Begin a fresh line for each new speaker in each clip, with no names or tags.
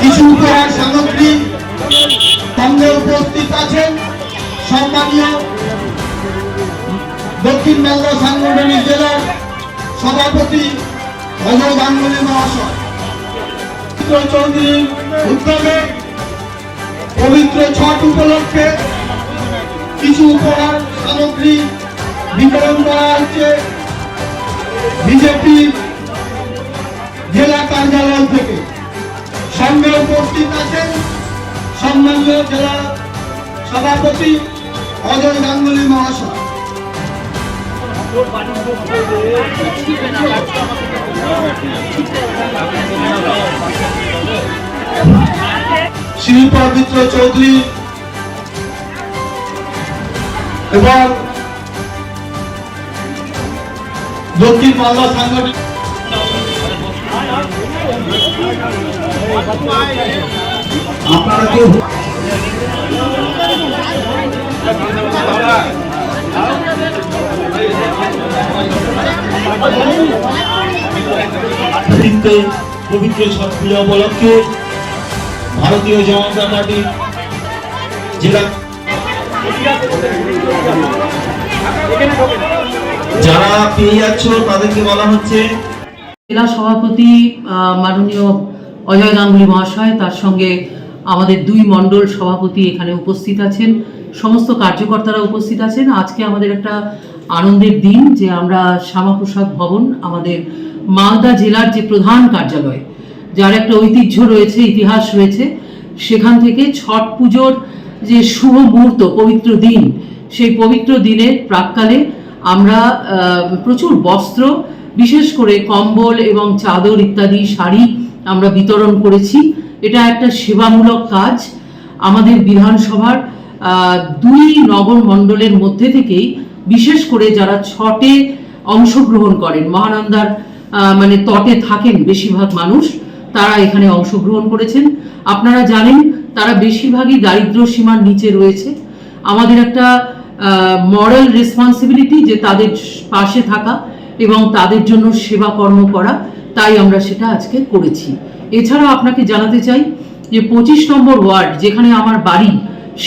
কিছু উপহার সামগ্রী সঙ্গে উপস্থিত আছেন সম্মানীয় দক্ষিণ মালদা সাংগঠনিক জেলার সভাপতি অজয় গাঙ্গুলি মহাশয়। চৌধুরীর উদ্যোগে পবিত্র ছট উপলক্ষে বিজেপি জেলা কার্যালয় থেকে সঙ্গে উপস্থিত আছেন সম্মানীয় জেলা সভাপতি অজয় গাঙ্গুলি মহাশয়। শ্রী মিত্র চৌধুরী এবং দক্ষিণ মালদা সাংগঠনিক আপনারা কেউ
পবিত্র ছট পূজা উপলক্ষে ভারতীয় জনতা পার্টি জেলা যারা পেয়ে যাচ্ছ তাদেরকে বলা হচ্ছে
জেলা সভাপতি মাননীয় অজয় গাঙ্গুলি মহাশয়, তার সঙ্গে আমাদের দুই মণ্ডল সভাপতি এখানে উপস্থিত আছেন। সমস্ত কার্যকর্তারা উপস্থিত আছেন। আজকে আমাদের একটা আনন্দের দিন যে আমরা শ্যামাপ্রসাদ ভবন, আমাদের মালদা জেলার যে প্রধান কার্যালয়, যার একটা ঐতিহ্য রয়েছে, ইতিহাস রয়েছে, সেখান থেকে ছট পুজোর যে শুভ মুহূর্ত, পবিত্র দিন, সেই পবিত্র দিনের প্রাককালে আমরা প্রচুর বস্ত্র, বিশেষ করে কম্বল এবং চাদর ইত্যাদি শাড়ি আমরা বিতরণ করেছি। এটা একটা সেবামূলক কাজ। আমাদের বিধানসভার দুই নগর মণ্ডলের মধ্যে থেকেই, বিশেষ করে যারা ছটে অংশগ্রহণ করেন, মহানন্দার মানে তটে থাকেন বেশিরভাগ মানুষ, তারা এখানে অংশগ্রহণ করেছেন। আপনারা জানেন, তারা বেশিরভাগই দারিদ্র সীমার নিচে রয়েছে। আমাদের একটা মরাল রেসপন্সিবিলিটি যে তাদের পাশে থাকা এবং তাদের জন্য সেবা কর্ম করা, তাই আমরা সেটা আজকে করেছি। এছাড়া আপনাকে জানাতে চাই যে পঁচিশ নম্বর ওয়ার্ড, যেখানে আমার বাড়ি,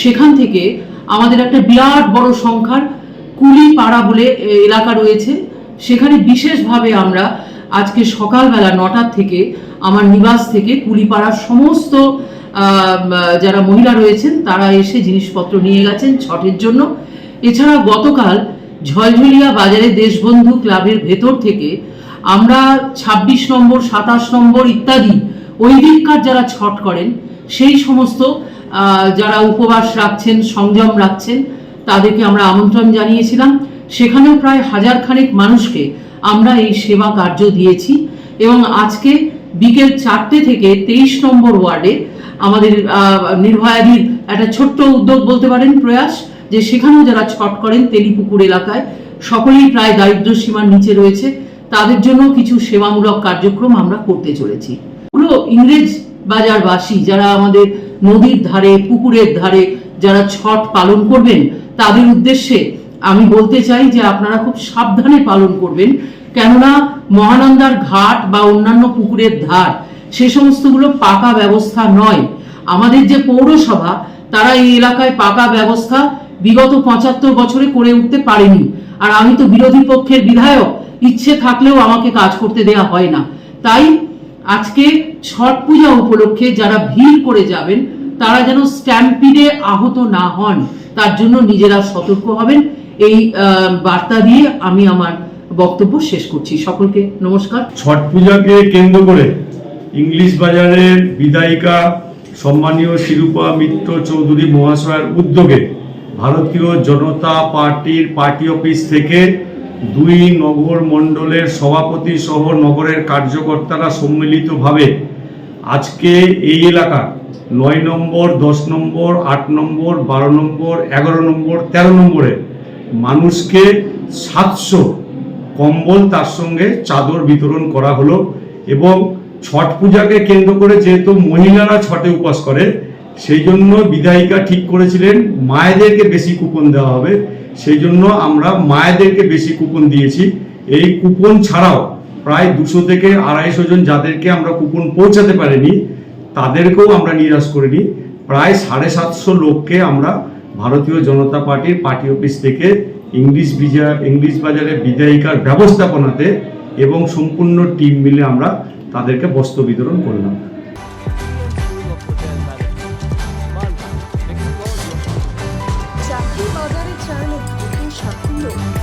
সেখান থেকে আমাদের একটা বিরাট বড় সংখ্যার কুলি পাড়া বলে এলাকা রয়েছে। সেখানে বিশেষভাবে আমরা আজকে সকালবেলা নটার থেকে আমার নিবাস থেকে কুলিপাড়ার সমস্ত যারা মহিলা রয়েছেন, তারা এসে জিনিসপত্র নিয়ে গেছেন ছটের জন্য। এছাড়া গতকাল ঝলঝলিয়া বাজারে দেশবন্ধু ক্লাবের ভেতর থেকে আমরা ২৬ নম্বর সাতাশ নম্বর ইত্যাদি ওই দিককার যারা ছট করেন সেই সমস্ত যারা উপবাস রাখছেন সংযম রাখছেন তাদেরকে আমরা আমন্ত্রণ জানিয়েছিলাম। সেখানেও প্রায় হাজার খানেক মানুষকে আমরা এই সেবা কার্য দিয়েছি এবং আজকে বিকেল চারটে থেকে তেইশ নম্বর ওয়ার্ডে আমাদের আহ, নির্ভয়াদির একটা ছোট্ট উদ্যোগ বলতে পারেন প্রয়াস। যে সেখানেও যারা ছট করেন তেলিপুকুর এলাকায়, সকলেই প্রায় দারিদ্র সীমার নিচে রয়েছে। তাদের জন্য কিছু সেবামূলক কার্যক্রম আমরা করতে চলেছি। পুরো ইংরেজ বাজারবাসী যারা আমাদের নদীর ধারে, পুকুরের ধারে যারা ছট পালন করবেন, তাদের উদ্দেশ্যে আমি বলতে চাই যে আপনারা খুব সাবধানে পালন করবেন। কেননা মহানন্দার ঘাট বা অন্যান্য পুকুরের ধার, সে সমস্তগুলো পাকা ব্যবস্থা নয়। আমাদের যে পৌরসভা, তারা এই এলাকায় পাকা ব্যবস্থা বিগত পঁচাত্তর বছরে করে উঠতে পারেনি। আর আমি তো বিরোধী পক্ষের বিধায়ক, ইচ্ছে থাকলেও আমাকে কাজ করতে দেয়া হয় না। তাই আজকে ছট পূজা উপলক্ষে যারা ভিড় করে যাবেন, তারা যেন স্ট্যাম্পিডে আহত না হন, তার জন্য নিজেরা সতর্ক হবেন। এই বার্তা দিয়ে আমি আমার বক্তব্য শেষ করছি। সকলকে নমস্কার।
ছট পূজাকে কেন্দ্র করে ইংলিশ বাজারের বিধায়িকা, সম্মানীয় শিরূপা মিত্র চৌধুরী মহাশয়ের উদ্যোগে ভারতীয় জনতা পার্টির পার্টি অফিস থেকে দুই নগর মণ্ডলের সভাপতি সহ নগরের কার্যকর্তারা সম্মিলিতভাবে আজকে এই এলাকা নয় নম্বর, দশ নম্বর, আট নম্বর, বারো নম্বর, এগারো নম্বর, তেরো নম্বরে মানুষকে সাতশো কম্বল তার সঙ্গে চাদর বিতরণ করা হলো এবং ছট পূজাকে কেন্দ্র করে যেহেতু মহিলারা ছটে উপবাস করে সেই জন্য বিধায়িকা ঠিক করেছিলেন, মায়েদেরকে বেশি কুপন দেওয়া হবে। সেই জন্য আমরা মায়েদেরকে বেশি কুপন দিয়েছি। এই কুপন ছাড়াও প্রায় দুশো থেকে আড়াইশো জন যাদেরকে আমরা কুপন পৌঁছাতে পারিনি, তাদেরকেও আমরা নিরাশ করিনি। প্রায় সাড়ে সাতশো লোককে আমরা ভারতীয় জনতা পার্টির পার্টি অফিস থেকে ইংলিশ বিজা ইংলিশ বাজারে বিদায়িকার ব্যবস্থাপনাতে এবং সম্পূর্ণ টিম মিলে আমরা তাদেরকে বস্ত্র বিতরণ করলাম।